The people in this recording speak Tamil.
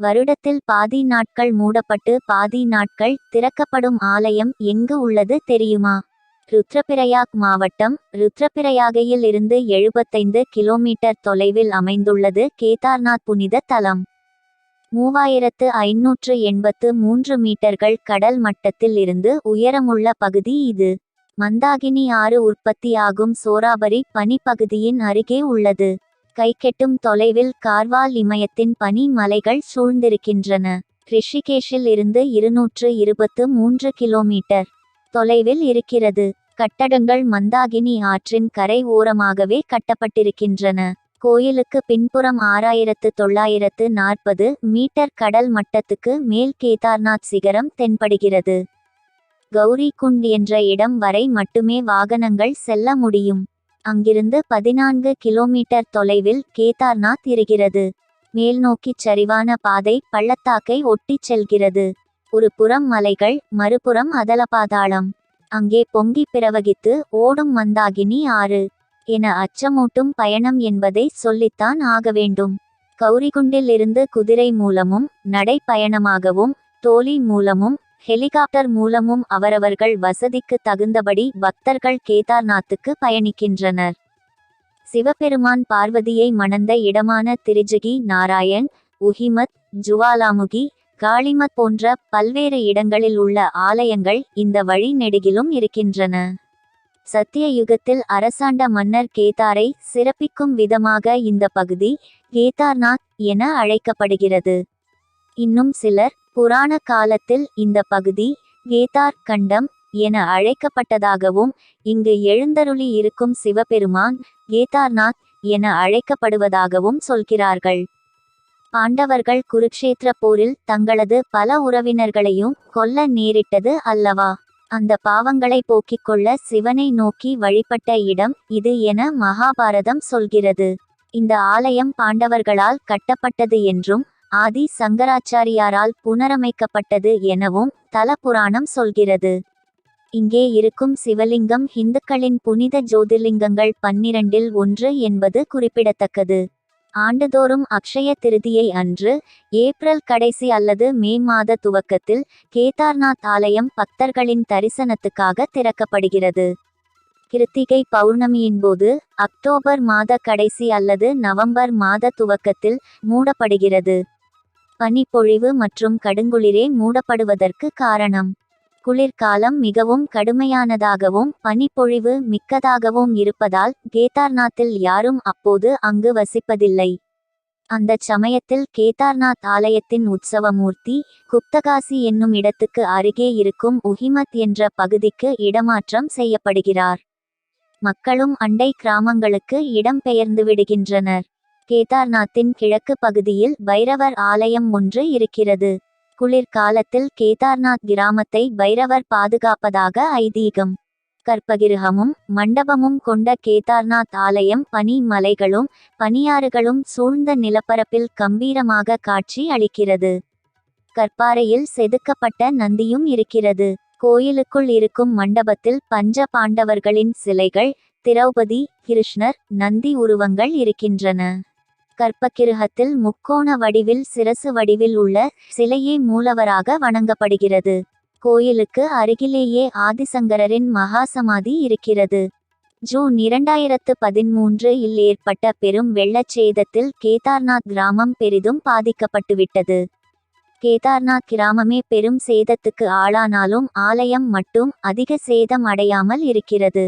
வருடத்தில் பாதி நாட்கள் மூடப்பட்டு பாதி நாட்கள் திறக்கப்படும் ஆலயம் எங்கு உள்ளது தெரியுமா? ருத்ரபிரயாக் மாவட்டம் ருத்ரபிரயாகையில் இருந்து எழுபத்தைந்து கிலோமீட்டர் தொலைவில் அமைந்துள்ளது கேதார்நாத் புனித தலம். மூவாயிரத்து ஐநூற்று எண்பத்து மூன்று மீட்டர்கள் கடல் மட்டத்தில் இருந்து உயரமுள்ள பகுதி இது. மந்தாகினி ஆறு உற்பத்தியாகும் சோராபரி பனிப்பகுதியின் அருகே உள்ளது. கைக்கெட்டும் தொலைவில் கார்வால் இமயத்தின் பனி மலைகள் சூழ்ந்திருக்கின்றன. ரிஷிகேஷில் இருந்து இருநூற்று இருபத்து மூன்று கிலோமீட்டர் தொலைவில் இருக்கிறது. கட்டடங்கள் மந்தாகினி ஆற்றின் கரை ஓரமாகவே கட்டப்பட்டிருக்கின்றன. கோயிலுக்கு பின்புறம் ஆறாயிரத்து தொள்ளாயிரத்து நாற்பது மீட்டர் கடல் மட்டத்துக்கு மேல் கேதார்நாத் சிகரம் தென்படுகிறது. கௌரி குண்ட் என்ற இடம் வரை மட்டுமே வாகனங்கள் செல்ல முடியும். அங்கிருந்து பதினான்கு கிலோமீட்டர் தொலைவில் கேதார்நாத் இருக்கிறது. மேல்நோக்கி சரிவான பாதை பள்ளத்தாக்கை ஒட்டிச் செல்கிறது. ஒரு புறம் மலைகள் மறுபுறம் அதலபாதாளம் அங்கே பொங்கி பிரவகித்து ஓடும் மந்தாகினி ஆறு. என அச்சமூட்டும் பயணம் என்பதை சொல்லித்தான் ஆக வேண்டும். கௌரிகுண்டில் இருந்து குதிரை மூலமும் நடை பயணமாகவும் தோழி மூலமும் ஹெலிகாப்டர் மூலமும் அவரவர்கள் வசதிக்கு தகுந்தபடி பக்தர்கள் கேதார்நாத்துக்கு பயணிக்கின்றனர். சிவபெருமான் பார்வதியை மணந்த இடமான திரிஜகி நாராயண் உஹிமத் ஜுவாலாமுகி காளிமத் போன்ற பல்வேறு இடங்களில் உள்ள ஆலயங்கள் இந்த வழி நெடுகிலும் இருக்கின்றன. சத்திய யுகத்தில் அரசாண்ட மன்னர் கேதாரை சிறப்பிக்கும் விதமாக இந்த பகுதி கேதார்நாத் என அழைக்கப்படுகிறது. இன்னும் சிலர் புராண காலத்தில் இந்த பகுதி கேதார் கண்டம் என அழைக்கப்பட்டதாகவும் இங்கு எழுந்தருளி இருக்கும் சிவபெருமான் கேதார்நாத் என அழைக்கப்படுவதாகவும் சொல்கிறார்கள். பாண்டவர்கள் குருக்ஷேத்திர போரில் தங்களது பல உறவினர்களையும் கொல்ல நேரிட்டது அல்லவா? அந்த பாவங்களை போக்கிக் கொள்ள சிவனை நோக்கி வழிபட்ட இடம் இது என மகாபாரதம் சொல்கிறது. இந்த ஆலயம் பாண்டவர்களால் கட்டப்பட்டது என்றும் ஆதி சங்கராச்சாரியாரால் புனரமைக்கப்பட்டது எனவும் தல புராணம் சொல்கிறது. இங்கே இருக்கும் சிவலிங்கம் இந்துக்களின் புனித ஜோதிர்லிங்கங்கள் பன்னிரண்டில் ஒன்று என்பது குறிப்பிடத்தக்கது. ஆண்டுதோறும் அக்ஷய திருதியை அன்று ஏப்ரல் கடைசி அல்லது மே மாத துவக்கத்தில் கேதார்நாத் ஆலயம் பக்தர்களின் தரிசனத்துக்காக திறக்கப்படுகிறது. கிருத்திகை பௌர்ணமியின் போது அக்டோபர் மாத கடைசி அல்லது நவம்பர் மாத துவக்கத்தில் மூடப்படுகிறது. பனிப்பொழிவு மற்றும் கடுங்குளிரே மூடப்படுவதற்கு காரணம். குளிர்காலம் மிகவும் கடுமையானதாகவும் பனிப்பொழிவு மிக்கதாகவும் இருப்பதால் கேதார்நாத்தில் யாரும் அப்போது அங்கு வசிப்பதில்லை. அந்த சமயத்தில் கேதார்நாத் ஆலயத்தின் உற்சவமூர்த்தி குப்தகாசி என்னும் இடத்துக்கு அருகே இருக்கும் உஹிமத் என்ற பகுதிக்கு இடமாற்றம் செய்யப்படுகிறார். மக்களும் அண்டை கிராமங்களுக்கு இடம் பெயர்ந்து விடுகின்றனர். கேதார்நாத்தின் கிழக்கு பகுதியில் பைரவர் ஆலயம் ஒன்று இருக்கிறது. குளிர்காலத்தில் கேதார்நாத் கிராமத்தை பைரவர் பாதுகாப்பதாக ஐதீகம். கற்பகிருகமும் மண்டபமும் கொண்ட கேதார்நாத் ஆலயம் பனி மலைகளும் பனியாறுகளும் சூழ்ந்த நிலப்பரப்பில் கம்பீரமாக காட்சி அளிக்கிறது. கற்பாறையில் செதுக்கப்பட்ட நந்தியும் இருக்கிறது. கோயிலுக்குள் இருக்கும் மண்டபத்தில் பஞ்ச பாண்டவர்களின் சிலைகள் திரௌபதி கிருஷ்ணர் நந்தி உருவங்கள் இருக்கின்றன. கற்பக்கிருகத்தில் முக்கோண வடிவில் சிரசு வடிவில் உள்ள சிலையே மூலவராக வணங்கப்படுகிறது. கோயிலுக்கு அருகிலேயே ஆதிசங்கரரின் மகாசமாதி இருக்கிறது. ஜூன் இரண்டாயிரத்து பதிமூன்று இல் ஏற்பட்ட பெரும் வெள்ளச்சேதத்தில் கேதார்நாத் கிராமம் பெரிதும் பாதிக்கப்பட்டுவிட்டது. கேதார்நாத் கிராமமே பெரும் சேதத்துக்கு ஆளானாலும் ஆலயம் மட்டும் அதிக சேதம் அடையாமல் இருக்கிறது.